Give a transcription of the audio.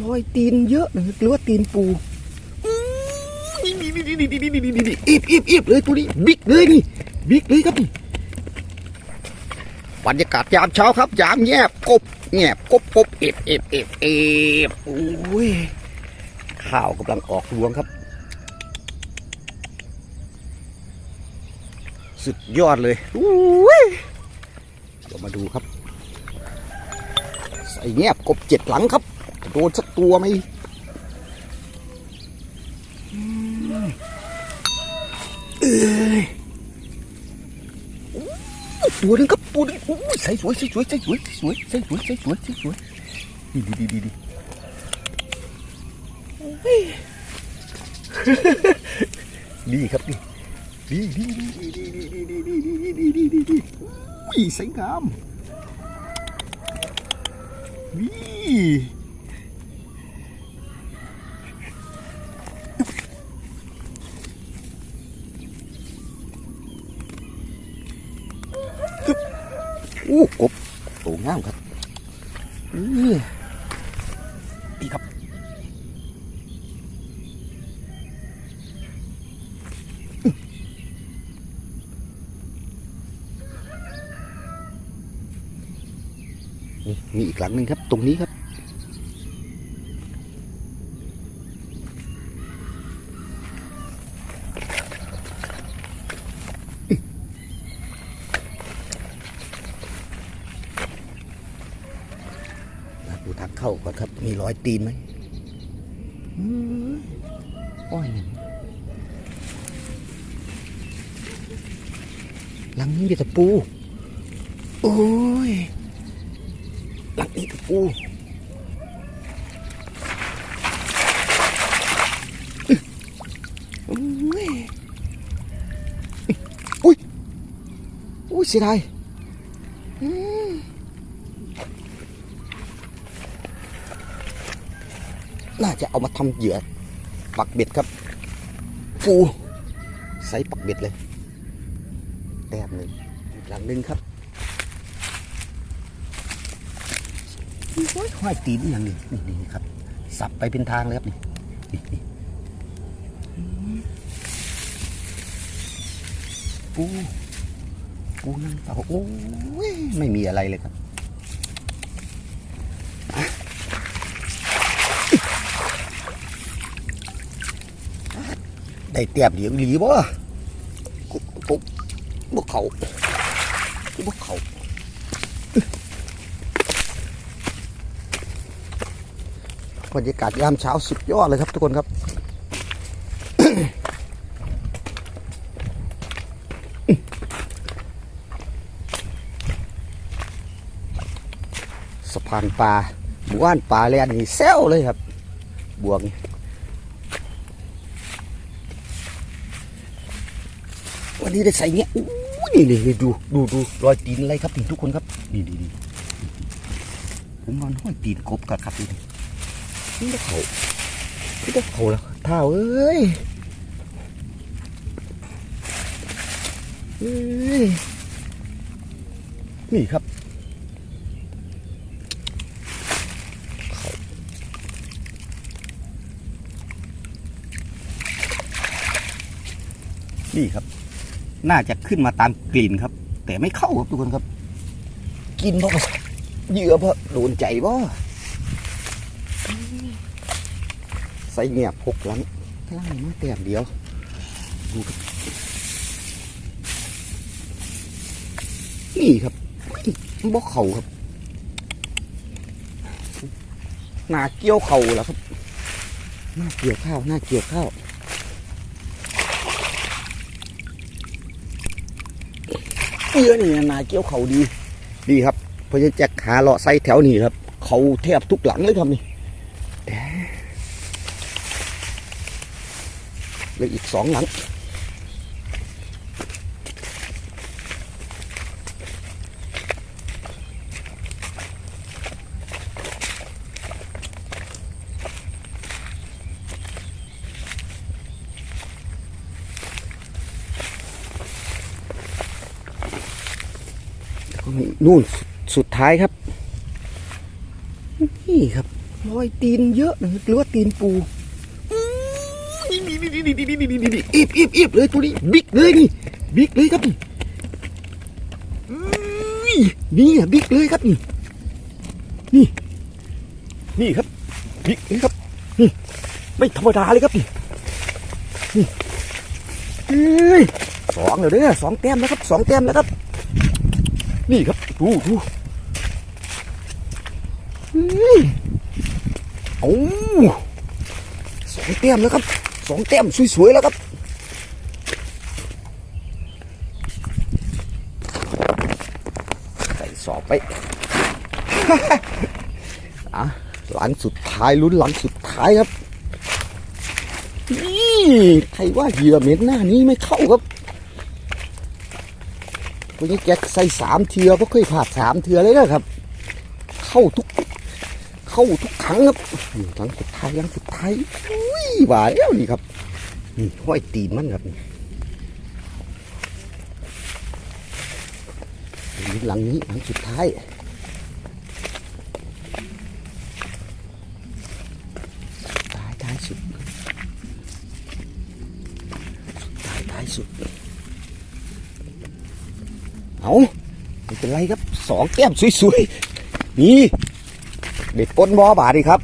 รอยตีนเยอะนะหรือว่าตีนปูอื้อนี่นี่นี่นี่นี่นี่นี่นี่นี่อีบอีบอีบเลยตัวนี้บิ๊กเลยนี่บิ๊กเลยครับนี่บรรยากาศยามเช้าครับยามแยบกบแงบกบกบเอฟเอฟเอฟเอฟโอ้ยข้าวกำลังออกรวงครับ สุดยอดเลยอุ้ยเดี๋ยวมาดูครับใส่แงบกบเจ็ดหลังครับจะ โดนสักตัวไหมเอ้ยอู้ตัวนึงครับตัวนึงอู้ใส่สวยใส่สวยใส่สวยใส่สวยใส่สวยใส่สวยใส่สวยดีดีดีดีดีเฮ้ยดีครับดีดีดีดีดีดีดีดีดีดีดีดีดีอุ้ยสวยงามนี่ อู้กบโตงามครับนี่ดีครับนี่มีอีกหลังหนึ่งครับ ตรงนี้ครับ ทางเข้าก่อนครับ มีรอยตีนไหมอ้อยหลังนี้มีต่ปู โอ้ย หลังนี้ตะปูอุ้ย อุ้ยอุ้ยเสียดายอืม น่าจะเอามาทำเหยื่อปักเบ็ดครับ ฟูใส่ปักเบ็ดเลยแต้มหนึ่งอีกหลังหนึ่งครับห้อยตีนอย่างนี้นี่นี่ครับ สับไปเป็นทางเลยครับนี่นี่ปูปูนั่งเต่าโอ้ยไม่มีอะไรเลยครับ ได้เตียบเดี๋ยวหลีบ่กุ๊บกุ๊บบุกเขาบุกเขาบรรยากาศยามเช้าสุดยอดเลยครับทุกคนครับสะพานปลาบ้านปลาแลนนี่แซวเลยครับ บวง นี้ได้ใส่เงี้ยอู้นี่นี่นี่ดูดูดูรอยตีนอะไรครับนี่ทุกคนครับนี่นี่นี่ผมนอนห้อยตีนกบกับครับนี่นี่ได้เขานี่ได้เขาแล้วเท้าเอ้ยนี่ครับนี่ครับ น่าจะขึ้นมาตามกลิ่นครับ แต่ไม่เข้าครับทุกคนครับ กินเพราะเหยื่อเพราะโดนใจบ่ใส่เงียบหกหลังข้างล่างมาแต้มเดียวดูครับนี่ครับบ่เข่าครับหน้าเกี่ยวเข่าแล้วครับหน้าเกี่ยวข้าวหน้าเกี่ยวข้าว เยอะนี่นาเกี่ยวเขาดี ดีครับเพราะฉะนั้นจะหาเลาะไส้แถวนี้ครับ เขาแทบทุกหลังเลยครับนี่เหลืออีกสองหลัง นู่นสุดท้ายครับ นี่ครับรอยตีนเยอะนะหรือว่าตีนปูอีบอีบอีบเลยตัวนี้บิ๊กเลยนี่บิ๊กเลยครับนี่นี่อะบิ๊กเลยครับนี่นี่ นี่ครับบิ๊กเลยครับนี่ไม่ธรรมดาเลยครับนี่นี่สองเดี๋ยวเด้อสองแต้มแล้วครับสองแต้มแล้วครับ นี่ครับดูดูเฮ้ยเอาสองแต้มแล้วครับสองแต้มสวยๆแล้วครับใส่สอบไปอะหลังสุดท้ายลุ้นหลังสุดท้ายครับนี่ใครว่าเหยื่อเม็นหน้านี้ไม่เข้าครับ วันนี้แกใส่สามเทือเพราะเคยผ่าดสามเทือเลยนะครับ เข้าทุก เข้าทุกครั้งครับครั้งสุดท้ายครั้งสุดท้ายอุ้ยหวานแล้วนี่ครับนี่ห้อยตีนมันครับหลังนี้หลังสุดท้ายท้ายท้ายสุดท้ายท้ายสุด เอาไม่เป็นไรครับสองแก้มสวยๆนี่เด็ดปนบอบาดีครับ